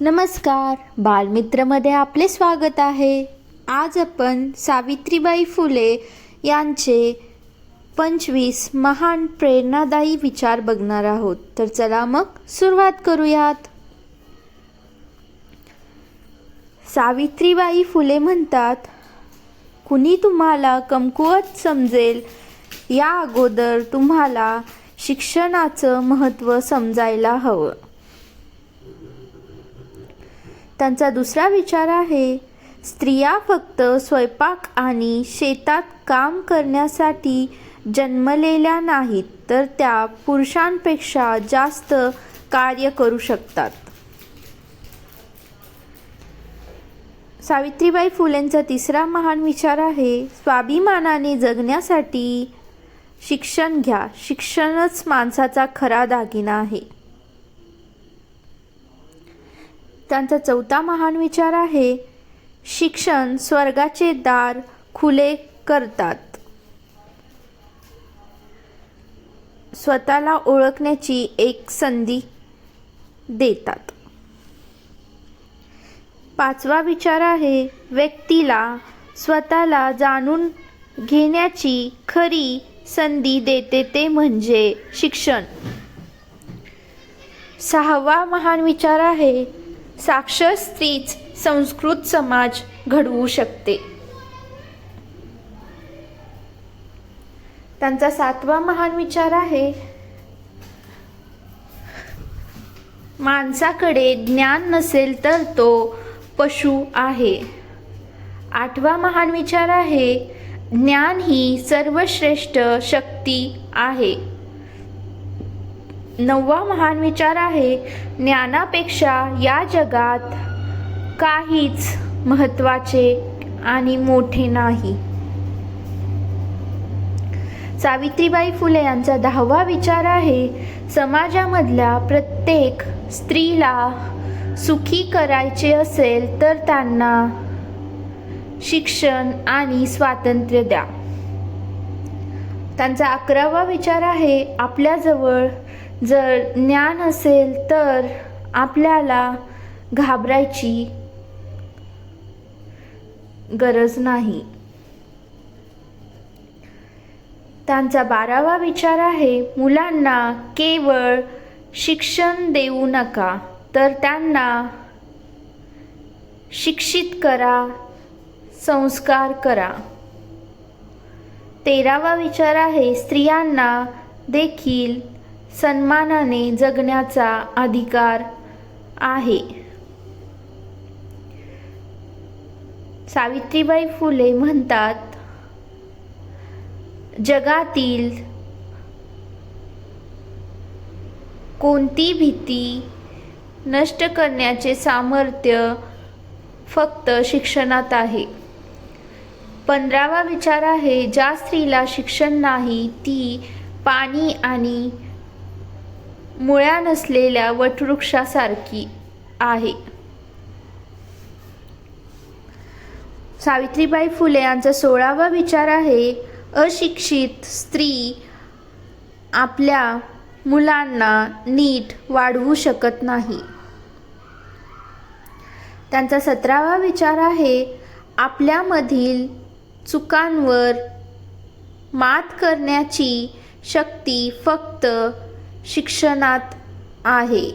नमस्कार. बालमित्रमध्ये आपले स्वागत आहे. आज आपण सावित्रीबाई फुले यांचे पंचवीस महान प्रेरणादायी विचार बघणार आहोत. तर चला मग सुरुवात करूयात. सावित्रीबाई फुले म्हणतात कुणी तुम्हाला कमकुवत समजेल? या अगोदर तुम्हाला शिक्षणाचं महत्त्व समजायला हवं. त्यांचा दुसरा विचार आहे स्त्रिया फक्त स्वयंपाक आणि शेतात काम करण्यासाठी जन्मलेल्या नाहीत तर त्या पुरुषांपेक्षा जास्त कार्य करू शकतात. सावित्रीबाई फुलेंचा तिसरा महान विचार आहे स्वाभिमानाने जगण्यासाठी शिक्षण घ्या. शिक्षणच माणसाचा खरा दागिना आहे. त्यांचा चौथा महान विचार आहे शिक्षण स्वर्गाचे दार खुले करतात. स्वतःला ओळखण्याची एक संधी देतात. पाचवा विचार आहे व्यक्तीला स्वतःला जाणून घेण्याची खरी संधी देते ते म्हणजे शिक्षण. सहावा महान विचार आहे साक्षर स्त्रीच संस्कृत समाज घडवू शकते. त्यांचा सातवा महान विचार आहे माणसाकडे ज्ञान नसेल तर तो पशु आहे. आठवा महान विचार आहे ज्ञान ही सर्वश्रेष्ठ शक्ती आहे. नववा महान विचार आहे ज्ञानापेक्षा या जगात काहीच महत्त्वाचे आणि मोठे नाही. सावित्रीबाई फुले यांचा दहावा विचार आहे समाजामधल्या प्रत्येक स्त्रीला सुखी करायचे असेल तर त्यांना शिक्षण आणि स्वातंत्र्य द्या. त्यांचा अकरावा विचार आहे आपल्याजवळ जर ज्ञान असेल तर आपल्याला घाबरायची गरज नाही. त्यांचा बारावा विचार आहे मुलांना केवळ शिक्षण देऊ नका तर त्यांना शिक्षित करा संस्कार करा. तेरावा विचार आहे स्त्रियांना देखील सन्मानाने जगण्याचा अधिकार आहे. सावित्रीबाई फुले म्हणतात जगातील कोणती भीती नष्ट करण्याचे सामर्थ्य फक्त शिक्षणात आहे. पंधरावा विचार आहे ज्या स्त्रीला शिक्षण नाही ती पाणी आणि मुळ्या नसलेल्या वटवृक्षासारखी आहे. सावित्रीबाई फुले यांचा सोळावा विचार आहे अशिक्षित स्त्री आपल्या मुलांना नीट वाढवू शकत नाही. त्यांचा सतरावा विचार आहे आपल्यामधील चुकांवर मात करण्याची शक्ती फक्त शिक्षणात आहे.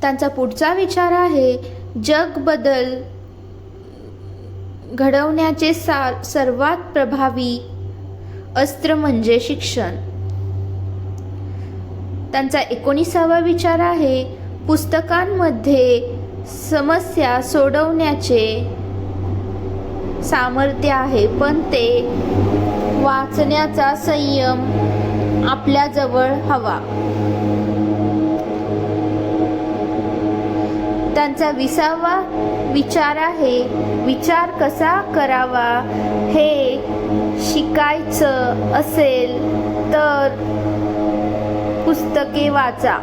त्यांचा पुढचा विचार आहे जग बदल घडवण्याचे सा सर्वात प्रभावी अस्त्र म्हणजे शिक्षण. त्यांचा एकोणीसावा विचार आहे पुस्तकांमध्ये समस्या सोडवण्याचे सामर्थ्य आहे पण ते वाचण्याचा संयम आपल्याजवळ हवा. त्यांचा विसावा विचार आहे. विचार कसा करावा? हे शिकायचं असेल तर पुस्तके वाचा.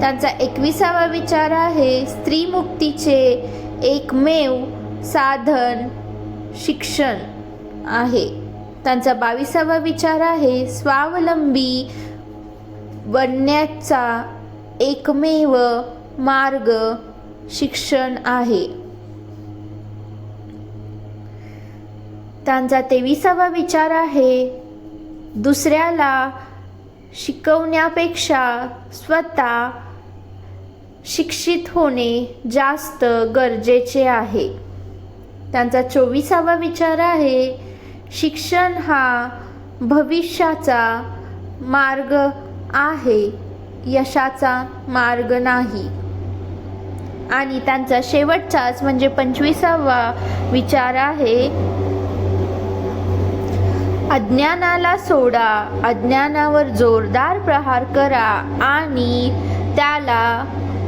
त्यांचा एकविसावा विचार आहे. स्त्रीमुक्तीचे एकमेव साधन शिक्षण आहे. त्यांचा बावीसावा विचार आहे स्वावलंबी बनण्याचा एकमेव मार्ग शिक्षण आहे. त्यांचा तेविसावा विचार आहे दुसऱ्याला शिकवण्यापेक्षा स्वतः शिक्षित होणे जास्त गरजेचे आहे. त्यांचा चोवीसावा विचार आहे शिक्षण हा भविष्याचा मार्ग आहे यशाचा मार्ग नाही. आणि त्यांचा शेवटचाच म्हणजे पंचवीसावा विचार आहे अज्ञानाला सोडा अज्ञानावर जोरदार प्रहार करा आणि त्याला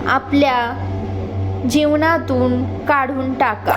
आपल्या जीवनातून काढून टाका.